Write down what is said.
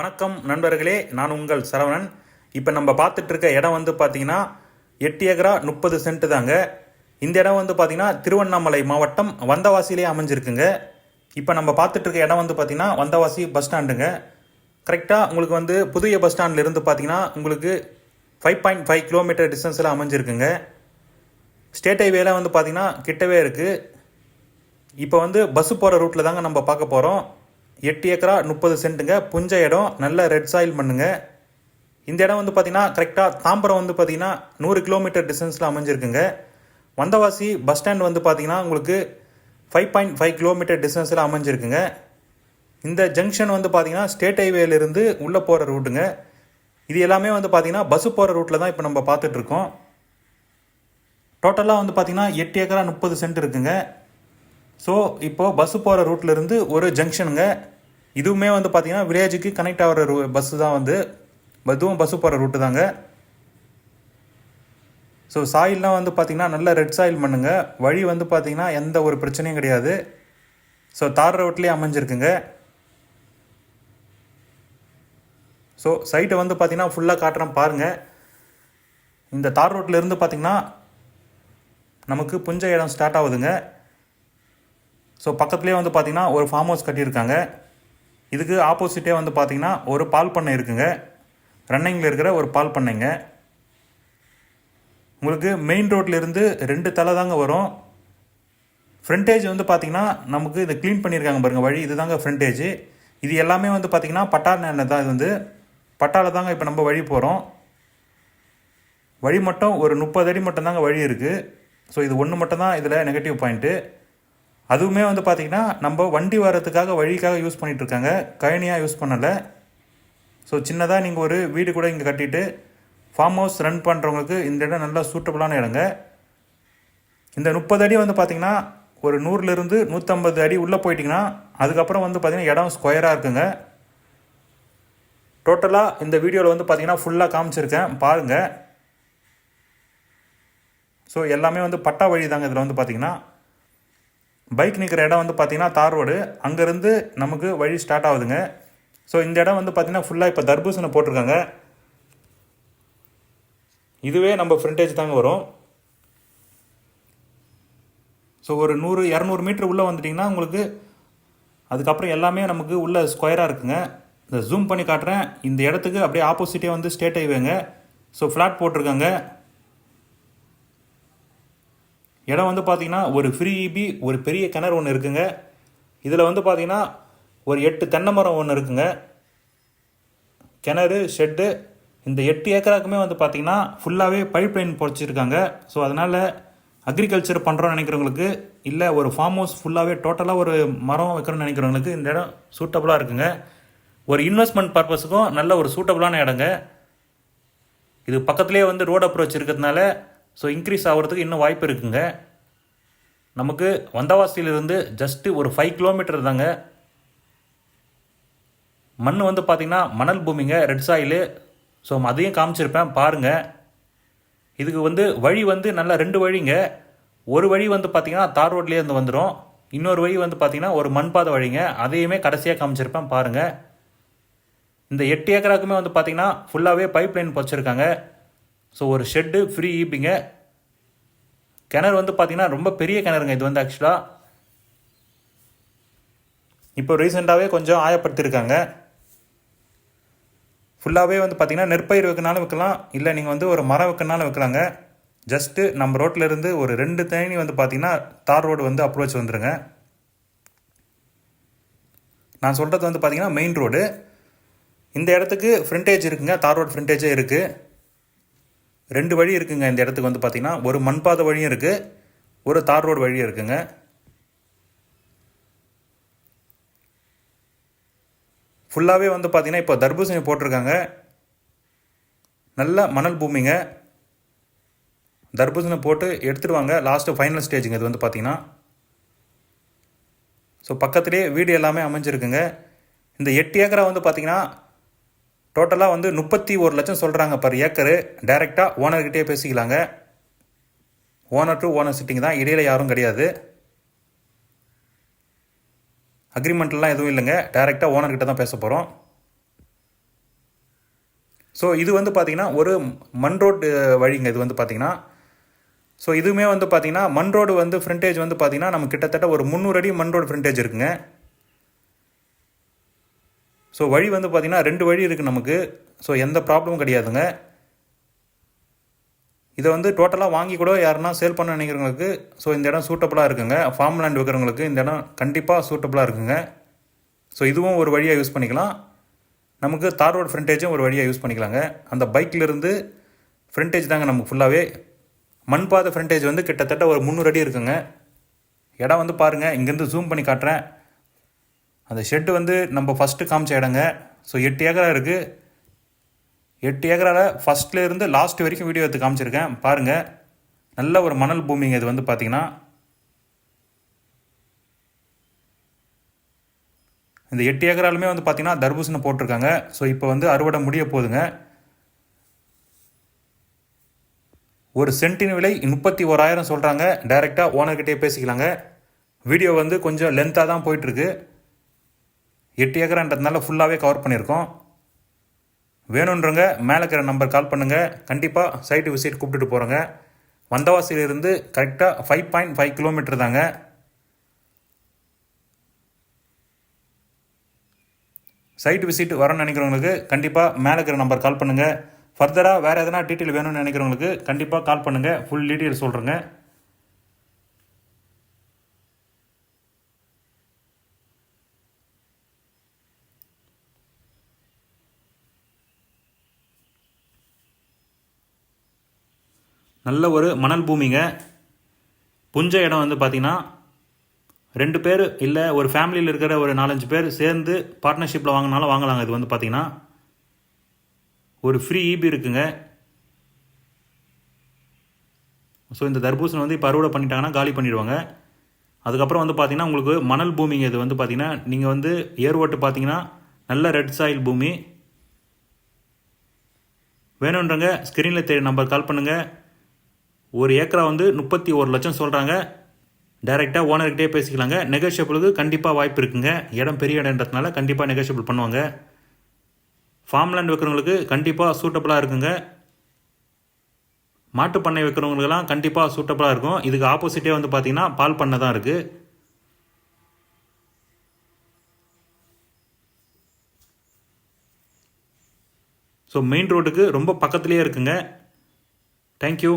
வணக்கம் நண்பர்களே நான் உங்கள் சரவணன். இப்போ நம்ம பார்த்துட்டு இருக்க இடம் வந்து பார்த்தீங்கன்னா எட்டு ஏக்கரா முப்பது சென்ட் தாங்க. இந்த இடம் வந்து பார்த்தீங்கன்னா திருவண்ணாமலை மாவட்டம் வந்தவாசியிலே அமைஞ்சிருக்குங்க. இப்போ நம்ம பார்த்துட்டு இருக்க இடம் வந்து பார்த்தீங்கன்னா வந்தவாசி பஸ் ஸ்டாண்டுங்க. கரெக்டாக உங்களுக்கு வந்து புதிய பஸ் ஸ்டாண்ட்லேருந்து பார்த்தீங்கன்னா உங்களுக்கு ஃபைவ் பாயிண்ட் ஃபைவ் கிலோமீட்டர் டிஸ்டன்ஸில் அமைஞ்சிருக்குங்க. ஸ்டேட் ஹைவேல வந்து பார்த்தீங்கன்னா கிட்டவே இருக்குது இப்போ வந்து பஸ்ஸு போகிற ரூட்டில் தாங்க நம்ம பார்க்க போகிறோம் எட்டு ஏக்கரா முப்பது சென்ட்டுங்க. புஞ்ச இடம் நல்ல ரெட் சாயில் மண்ணுங்க. இந்த இடம் வந்து பார்த்திங்கன்னா கரெக்டாக தாம்பரம் வந்து பார்த்தீங்கன்னா நூறு கிலோமீட்டர் டிஸ்டன்ஸில் அமைஞ்சிருக்குங்க. வந்தவாசி பஸ் ஸ்டாண்ட் வந்து பார்த்திங்கன்னா உங்களுக்கு ஃபைவ் பாயிண்ட் ஃபைவ் கிலோமீட்டர் டிஸ்டன்ஸில் அமைஞ்சிருக்குங்க. இந்த ஜங்ஷன் வந்து பார்த்தீங்கன்னா ஸ்டேட் ஹைவேலேருந்து உள்ளே போகிற ரூட்டுங்க இது எல்லாமே வந்து பார்த்திங்கன்னா பஸ்ஸு போகிற ரூட்டில் தான் இப்போ நம்ம பார்த்துட்ருக்கோம் டோட்டலாக வந்து பார்த்திங்கன்னா எட்டு ஏக்கரா முப்பது சென்ட் இருக்குங்க. ஸோ இப்போது பஸ்ஸு போகிற ரூட்லேருந்து ஒரு ஜங்ஷனுங்க இதுவுமே வந்து பார்த்தீங்கன்னா வில்லேஜுக்கு கனெக்ட் ஆகிற ரூ பஸ்ஸு தான் வந்து அதுவும் பஸ்ஸு போகிற ரூட்டு தாங்க. ஸோ சாயில்லாம் வந்து பார்த்திங்கன்னா நல்ல ரெட் சாயில் பண்ணுங்கள் வழி வந்து பார்த்தீங்கன்னா எந்த ஒரு பிரச்சனையும் கிடையாது. ஸோ தார் ரோட்லேயே அமைஞ்சிருக்குங்க. ஸோ சைட்டை வந்து பார்த்திங்கன்னா ஃபுல்லாக காட்டுறேன் பாருங்கள் இந்த தார் ரோட்லேருந்து இருந்து நமக்கு புஞ்ச இடம் ஸ்டார்ட் ஆகுதுங்க. ஸோ பக்கத்துலேயே வந்து பார்த்திங்கன்னா ஒரு ஃபார்ம் ஹவுஸ் கட்டியிருக்காங்க. இதுக்கு ஆப்போசிட்டே வந்து பார்த்தீங்கன்னா ஒரு பால் பண்ணை இருக்குங்க. ரன்னிங்கில் இருக்கிற ஒரு பால் பண்ணைங்க. உங்களுக்கு மெயின் ரோட்லேருந்து ரெண்டு தலை தாங்க வரும். ஃப்ரண்டேஜ் வந்து பார்த்தீங்கன்னா நமக்கு இதை க்ளீன் பண்ணியிருக்காங்க பாருங்கள் வழி இதுதாங்க ஃப்ரண்டேஜ் இது எல்லாமே வந்து பார்த்தீங்கன்னா பட்டார் நேரில் தான் இது வந்து. பட்டாவில் தாங்க இப்போ நம்ம வழி போகிறோம் வழி மட்டும் ஒரு முப்பது அடி மட்டும் தாங்க வழி இருக்குது ஸோ இது ஒன்று மட்டும் தான் இதில் நெகட்டிவ் பாயிண்ட்டு அதுவுமே வந்து பார்த்திங்கன்னா நம்ம வண்டி வர்றதுக்காக வழிக்காக யூஸ் பண்ணிகிட்ருக்காங்க இருக்காங்க கழனியாக யூஸ் பண்ணலை. ஸோ சின்னதாக நீங்கள் ஒரு வீடு கூட இங்கே கட்டிட்டு ஃபார்ம் ஹவுஸ் ரன் பண்ணுறவங்களுக்கு இந்த இடம் நல்லா சூட்டபுளான இடங்க. இந்த முப்பது அடி வந்து பார்த்திங்கன்னா ஒரு நூறுலேருந்து நூற்றம்பது அடி உள்ளே போயிட்டிங்கன்னா அதுக்கப்புறம் வந்து பார்த்திங்கன்னா இடம் ஸ்கொயராக இருக்குங்க. டோட்டலாக இந்த வீடியோவில் வந்து பார்த்திங்கன்னா ஃபுல்லாக காமிச்சிருக்கேன். பாருங்கள் ஸோ எல்லாமே வந்து பட்டா வழி தாங்க இதில் வந்து பார்த்திங்கன்னா பைக் நிற்கிற இடம் வந்து பார்த்திங்கன்னா தார் ரோடு அங்கேருந்து நமக்கு வழி ஸ்டார்ட் ஆகுதுங்க. ஸோ இந்த இடம் வந்து பார்த்திங்கன்னா ஃபுல்லாக இப்போ தர்பூசணை போட்டிருக்காங்க. இதுவே நம்ம ஃப்ரண்டேஜ் தாங்க வரும். ஸோ ஒரு நூறு இரநூறு மீட்டர் உள்ளே வந்துட்டிங்கன்னா உங்களுக்கு அதுக்கப்புறம் எல்லாமே நமக்கு உள்ள ஸ்கொயராக இருக்குங்க. இந்த ஜூம் பண்ணி காட்டுறேன். இந்த இடத்துக்கு அப்படியே ஆப்போசிட்டே வந்து ஸ்டேட் ஹைவேங்க ஸோ ஃப்ளாட் போட்டிருக்காங்க. இடம் வந்து பார்த்தீங்கன்னா ஒரு ஃப்ரீ இபி ஒரு பெரிய கிணறு ஒன்று இருக்குங்க. இதில் வந்து பார்த்தீங்கன்னா ஒரு எட்டு தென்னை மரம் ஒன்று இருக்குங்க. கிணறு ஷெட்டு இந்த எட்டு ஏக்கராக்குமே வந்து பார்த்தீங்கன்னா ஃபுல்லாகவே பைப் லைன் பொழைச்சிருக்காங்க ஸோ அதனால் அக்ரிகல்ச்சர் பண்ணுறோன்னு நினைக்கிறவங்களுக்கு இல்லை ஒரு ஃபார்ம் ஹவுஸ் ஃபுல்லாகவே டோட்டலாக ஒரு மரம் வைக்கணும்னு நினைக்கிறவங்களுக்கு இந்த இடம் சூட்டபுளாக இருக்குங்க. ஒரு இன்வெஸ்ட்மெண்ட் பர்பஸுக்கும் நல்ல ஒரு சூட்டபுளான இடங்க. இது பக்கத்துலேயே வந்து ரோடு அப்ரோச் இருக்கிறதுனால ஸோ இன்க்ரீஸ் ஆகிறதுக்கு இன்னும் வாய்ப்பு இருக்குங்க. நமக்கு வந்தவாசியிலிருந்து ஜஸ்ட்டு ஒரு ஃபைவ் கிலோமீட்டர் தாங்க. மண் வந்து பார்த்திங்கன்னா மணல் பூமிங்க ரெட் சாயிலு ஸோ அதையும் காமிச்சிருப்பேன் பாருங்கள் இதுக்கு வந்து வழி வந்து நல்லா ரெண்டு வழிங்க. ஒரு வழி வந்து பார்த்திங்கன்னா தார் ரோட்லேருந்து வந்துடும் இன்னொரு வழி வந்து பார்த்திங்கன்னா ஒரு மண்பாதை வழிங்க. அதையுமே கடைசியாக காமிச்சிருப்பேன் பாருங்கள் இந்த எட்டு ஏக்கராக்குமே வந்து பார்த்திங்கன்னா ஃபுல்லாகவே பைப் லைன் வச்சுருக்காங்க ஸோ ஒரு ஷெட்டு ஃப்ரீ ஈபிங்க கிணறு வந்து பார்த்தீங்கன்னா ரொம்ப பெரிய கிணறுங்க இது வந்து ஆக்சுவலாக இப்போ ரீசெண்டாகவே கொஞ்சம் ஆயப்படுத்தியிருக்காங்க ஃபுல்லாகவே வந்து பார்த்தீங்கன்னா நெற்பயிர் வைக்கனாலும் வைக்கலாம் இல்லை நீங்கள் வந்து ஒரு மரம் வைக்கனாலும் வைக்கலாங்க. ஜஸ்ட்டு நம்ம ரோட்டில் இருந்து ஒரு ரெண்டு தேனி வந்து பார்த்தீங்கன்னா தார் ரோடு வந்து அப்ரோச் வந்துருங்க. நான் சொல்கிறது வந்து பார்த்தீங்கன்னா மெயின் ரோடு இந்த இடத்துக்கு ஃப்ரண்டேஜ் இருக்குங்க தார் ரோடு ஃப்ரண்டேஜே இருக்குது ரெண்டு வழி இருக்குங்க இந்த இடத்துக்கு வந்து பார்த்திங்கன்னா ஒரு மண்பாதை வழியும் இருக்குது ஒரு தார் ரோடு வழியும் இருக்குங்க. ஃபுல்லாகவே வந்து பார்த்திங்கன்னா இப்போ தர்பூசணி போட்டிருக்காங்க. நல்ல மணல் பூமிங்க. தர்பூசணி போட்டு எடுத்துடுவாங்க லாஸ்ட்டு ஃபைனல் ஸ்டேஜுங்க இது வந்து பார்த்திங்கன்னா ஸோ பக்கத்துலேயே வீடு எல்லாமே அமைஞ்சிருக்குங்க. இந்த எட்டு ஏக்கரா வந்து பார்த்திங்கன்னா டோட்டலாக வந்து முப்பத்தி ஒரு லட்சம் சொல்கிறாங்க பர் ஏக்கரு. டைரெக்டாக ஓனர்கிட்டே பேசிக்கலாங்க. ஓனர் டு ஓனர் சிட்டிங் தான். இடையில் யாரும் கிடையாது. அக்ரிமெண்ட்லாம் எதுவும் இல்லைங்க. டைரெக்டாக ஓனர்கிட்ட தான் பேச போகிறோம் ஸோ இது வந்து பார்த்திங்கன்னா ஒரு மண் ரோடு வழிங்க. இது வந்து பார்த்திங்கன்னா ஸோ இதுவுமே வந்து பார்த்திங்கன்னா மண் ரோடு வந்து ஃப்ரண்டேஜ் வந்து பார்த்தீங்கன்னா நம்ம கிட்டத்தட்ட ஒரு முந்நூறு அடி மண் ரோடு ஃப்ரண்டேஜ் இருக்குங்க. ஸோ வழி வந்து பார்த்திங்கன்னா ரெண்டு வழி இருக்குது நமக்கு. ஸோ எந்த ப்ராப்ளமும் கிடையாதுங்க. இதை வந்து டோட்டலாக வாங்கி கூட யாருன்னா சேல் பண்ண நினைக்கிறவங்களுக்கு ஸோ இந்த இடம் சூட்டபுளாக இருக்குங்க. ஃபார்ம் லேண்ட் வைக்கிறவங்களுக்கு இந்த இடம் கண்டிப்பாக சூட்டபுளாக இருக்குங்க. ஸோ இதுவும் ஒரு வழியாக யூஸ் பண்ணிக்கலாம். நமக்கு தார் ரோடு ஃப்ரண்டேஜும் ஒரு வழியாக யூஸ் பண்ணிக்கலாங்க. அந்த பைக்கிலிருந்து ஃப்ரண்டேஜ் தாங்க நமக்கு ஃபுல்லாகவே மண் பாதை ஃப்ரண்டேஜ் வந்து கிட்டத்தட்ட ஒரு முந்நூறு அடி இருக்குங்க. இடம் வந்து பாருங்கள் இங்கேருந்து ஜூம் பண்ணி காட்டுறேன். அந்த ஷெட்டு வந்து நம்ம ஃபஸ்ட்டு காமிச்ச இடங்க. ஸோ எட்டு ஏக்கரா இருக்குது எட்டு ஏக்கரால் ஃபஸ்ட்லேருந்து லாஸ்ட் வரைக்கும் வீடியோ எடுத்து காமிச்சிருக்கேன். பாருங்கள் நல்ல ஒரு மணல் பூமிங்க இது வந்து பார்த்தீங்கன்னா இந்த எட்டு ஏக்கராலுமே வந்து பார்த்திங்கன்னா தர்பூசணி போட்டிருக்காங்க. ஸோ இப்போ வந்து அறுவடை முடிய போகுதுங்க ஒரு சென்ட்டின் விலை முப்பத்தி ஓராயிரம் சொல்கிறாங்க டைரெக்டாக ஓனர்கிட்டே பேசிக்கலாங்க. வீடியோ வந்து கொஞ்சம் லென்த்தாக தான் போயிட்டுருக்கு எட்டு ஏக்கரான்றதுனால ஃபுல்லாகவே கவர் பண்ணியிருக்கோம். வேணுன்றவங்க மேலே இருக்கிற நம்பர் கால் பண்ணுங்கள் கண்டிப்பாக சைட்டு விசிட் கூப்பிட்டுட்டு போகிறோங்க வந்தவாசியிலிருந்து கரெக்டாக ஃபைவ் பாயிண்ட் ஃபைவ் கிலோமீட்டர் தாங்க. சைட் விசிட் வரணும்னு நினைக்கிறவங்களுக்கு கண்டிப்பாக மேலே இருக்கிற நம்பர் கால் பண்ணுங்கள் ஃபர்தராக வேறு எதனா டீட்டெயில் வேணும்னு நினைக்கிறவங்களுக்கு கண்டிப்பாக கால் பண்ணுங்கள் ஃபுல் டீட்டெயில் சொல்கிறேங்க நல்ல ஒரு மணல் பூமிங்க. புஞ்ச இடம் வந்து பார்த்திங்கன்னா ரெண்டு பேர் இல்லை ஒரு ஃபேமிலியில் இருக்கிற ஒரு நாலஞ்சு பேர் சேர்ந்து பார்ட்னர்ஷிப்பில் வாங்கினாலும் வாங்கலாங்க. இது வந்து பார்த்தீங்கன்னா ஒரு ஃப்ரீ ஈபி இருக்குங்க. ஸோ இந்த தர்பூசணி வந்து இப்போ அறுவடை பண்ணிட்டாங்கன்னா காலி பண்ணிடுவாங்க. அதுக்கப்புறம் வந்து பார்த்திங்கன்னா உங்களுக்கு மணல் பூமிங்க. இது வந்து பார்த்திங்கன்னா நீங்கள் வந்து ஏர் பார்த்தீங்கன்னா நல்ல ரெட் சாயில் பூமி. வேணுன்றங்க ஸ்க்ரீனில் தெரிய நம்பர் கால் பண்ணுங்கள் ஒரு ஏக்கரா வந்து முப்பத்தி ஒரு லட்சம் சொல்கிறாங்க டைரெக்டாக ஓனர்கிட்டே பேசிக்கலாங்க. நெகோஷியபிளுக்கு கண்டிப்பாக வாய்ப்பு இருக்குங்க. இடம் பெரிய இடம்ன்றதுனால கண்டிப்பாக நெகோஷியபிள் பண்ணுவாங்க. ஃபார்ம் லேண்ட் வைக்கிறவங்களுக்கு கண்டிப்பாக சூட்டபுளாக இருக்குங்க. மாட்டு பண்ணை வைக்கிறவங்களுக்கெல்லாம் கண்டிப்பாக சூட்டபுளாக இருக்கும். இதுக்கு ஆப்போசிட்டே வந்து பார்த்தீங்கன்னா பால் பண்ணை தான் இருக்குது ஸோ மெயின் ரோட்டுக்கு ரொம்ப பக்கத்துலேயே இருக்குங்க. தேங்க்யூ